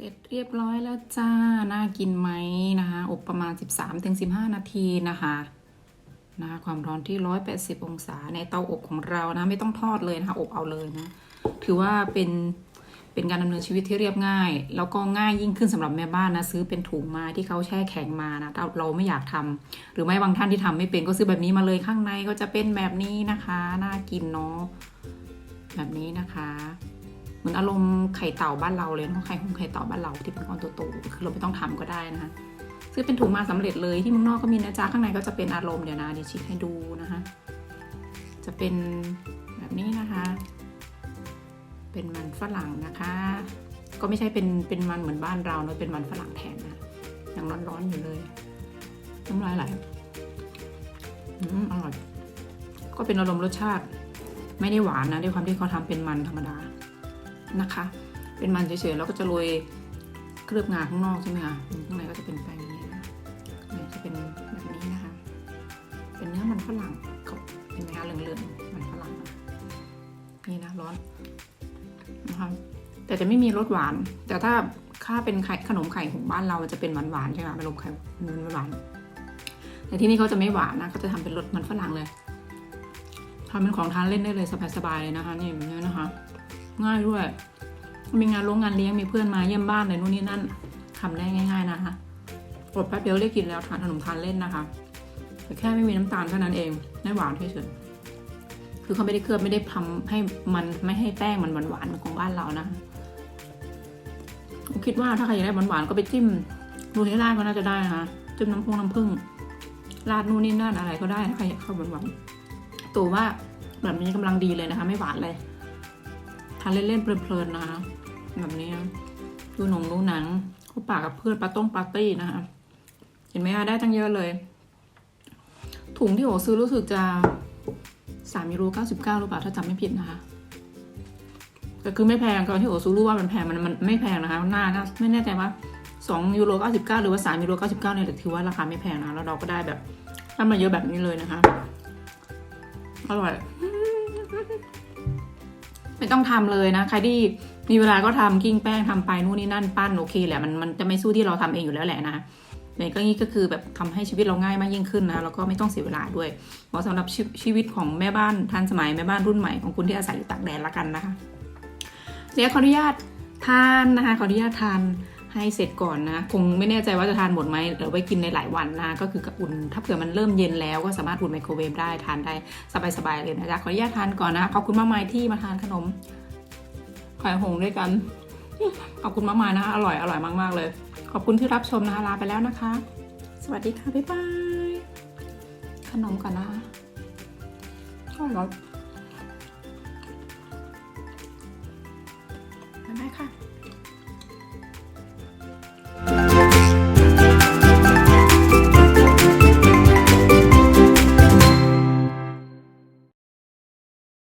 เสร็จเรียบร้อยแล้วจ้า น่ากินไหมนะคะ อบประมาณ 13-15 นาทีนะคะนะคะความร้อนที่ 180 องศาในเตาอบของเรานะ ไม่ต้องทอดเลยนะคะ อบเอาเลยนะ ถือว่าเป็นเป็นการดำเนินชีวิตที่เรียบง่าย แล้วก็ง่ายยิ่งขึ้นสำหรับแม่บ้านนะ ซื้อเป็นถุงมาที่เขาแช่แข็งมานะเราเราไม่อยากทำหรือไม่บางท่านที่ทำไม่เป็นก็ซื้อแบบนี้มาเลยข้างในก็จะเป็นแบบนี้นะคะ น่ากินเนาะแบบนี้นะคะ มือนอารมณ์ไข่เต่าบ้านเราเลยเนาะไข่ของไข่เต่าบ้านเราที่เป็นก้อนโตๆคือเราไม่ต้องทำก็ได้นะคะซื้อเป็นถุงมาสำเร็จเลยที่เมืองนอกก็มีนะจ๊ะข้างในก็จะเป็นอารมณ์เดี๋ยวนะเดี๋ยวชี้ให้ดูนะคะ จะเป็นแบบนี้นะคะ เป็นมันฝรั่งนะคะ ก็ไม่ใช่เป็นเป็นมันเหมือนบ้านเราเนอะเป็นมันฝรั่งแทนนะยังร้อนๆอยู่เลยน้ำลายไหลอืมอร่อยก็เป็นอารมณ์รสชาติ ไม่ได้หวานนะด้วยความที่เขาทำเป็นมันธรรมดา นะคะ เป็นมันเฉยๆแล้วก็จะโรยเคลือบงาข้างนอกใช่ไหมคะข้างในก็จะเป็นแป้งนี้นะข้างในจะเป็นแบบนี้นะคะ เป็นเนื้อมันฝรั่งเขาเห็นไหมคะเหลืองๆมันฝรั่งนะนี่นะร้อนนะคะแต่จะไม่มีรสหวาน แต่ถ้าถ้าเป็นไข่ขนมไข่ของบ้านเราจะเป็นหวานๆใช่ไหมขนมไข่มันหวานแต่ที่นี่เขาจะไม่หวานนะเขาจะทำเป็นรสมันฝรั่งเลยทำเป็นของทานเล่นได้เลยสบายๆเลยนะคะนี่แบบนี้นะคะ ง่ายด้วย มีงานโรงงานเลี้ยงมีเพื่อนมาเยี่ยมบ้านเลยนู่นนี่นั่นทำได้ง่าย ๆนะคะกดแป๊บเดียวได้กินแล้วทานขนมทานเล่นนะคะแต่แค่ไม่มีน้ำตาลเท่านั้นเองไม่หวานเฉยๆคือเขาไม่ได้เคลือบไม่ได้ทำให้มันไม่ให้แป้งมันหวานๆเหมือนของบ้านเรานะคะคิดว่าถ้าใครอยากได้หวานๆก็ไปจิ้มนูเทลล่าก็น่าจะได้นะคะจิ้มน้ำพงน้ำผึ้งราดนู่นนี่นั่นอะไรก็ได้ถ้าใครอยากเข้าหวานๆตัวว่าแบบนี้กำลังดีเลยนะคะ ไม่หวานเลย ทานเล่นๆเพลินๆนะคะแบบนี้ดูหนงดูหนังเข้าปากกับเพื่อนปาต้งปาร์ตี้นะคะเห็นไหมคะได้ตั้งเยอะเลย ถุงที่โอซื้อรู้สึกจะสามยูโรเก้าสิบเก้าหรือเปล่าถ้าจำไม่ผิดนะคะแต่คือไม่แพงตอนที่โอซื้อรู้ว่ามันแพงมันมันไม่แพงนะคะหน้าน่าไม่แน่ใจว่าสองยูโรเก้าสิบเก้าหรือว่าสามยูโรเก้าสิบเก้าเนี่ยถือว่าราคาไม่แพงนะแล้วเราก็ได้แบบได้มาเยอะแบบนี้เลยนะคะ อร่อย ไม่ต้องทำเลยนะ ใครที่มีเวลาก็ทำกิ้งแป้งทำไปนู่นนี่นั่นปั้นโอเคแหละมันมันจะไม่สู้ที่เราทำเองอยู่แล้วแหละนะเนี่ยก็นี่ก็คือแบบทำให้ชีวิตเราง่ายมากยิ่งขึ้นนะแล้วก็ไม่ต้องเสียเวลาด้วยเหมาะสำหรับชชีวิตของแม่บ้านทันสมัยแม่บ้านรุ่นใหม่ของคุณที่อาศัยอยู่ตากแดดละกันนะคะเดี๋ยวขออนุญาตทานนะคะขออนุญาตทาน ให้เสร็จก่อนนะ คงไม่แน่ใจว่าจะทานหมดไหมเดี๋ยวไว้กินในหลายวันนะ ก็คืออุ่น ถ้าเผื่อมันเริ่มเย็นแล้วก็สามารถอุ่นไมโครเวฟได้ทานได้สบายๆเลยนะจ๊ะขออนุญาตทานก่อนนะ ขอบคุณมากมายที่มาทานขนมไข่หงด้วยกัน ขอบคุณมากมายนะคะอร่อยอร่อยมากๆเลย ขอบคุณที่รับชมนะคะลาไปแล้วนะคะ สวัสดีค่ะบ๊ายบายขนมก่อนนะคะอร่อยบ๊ายบายค่ะ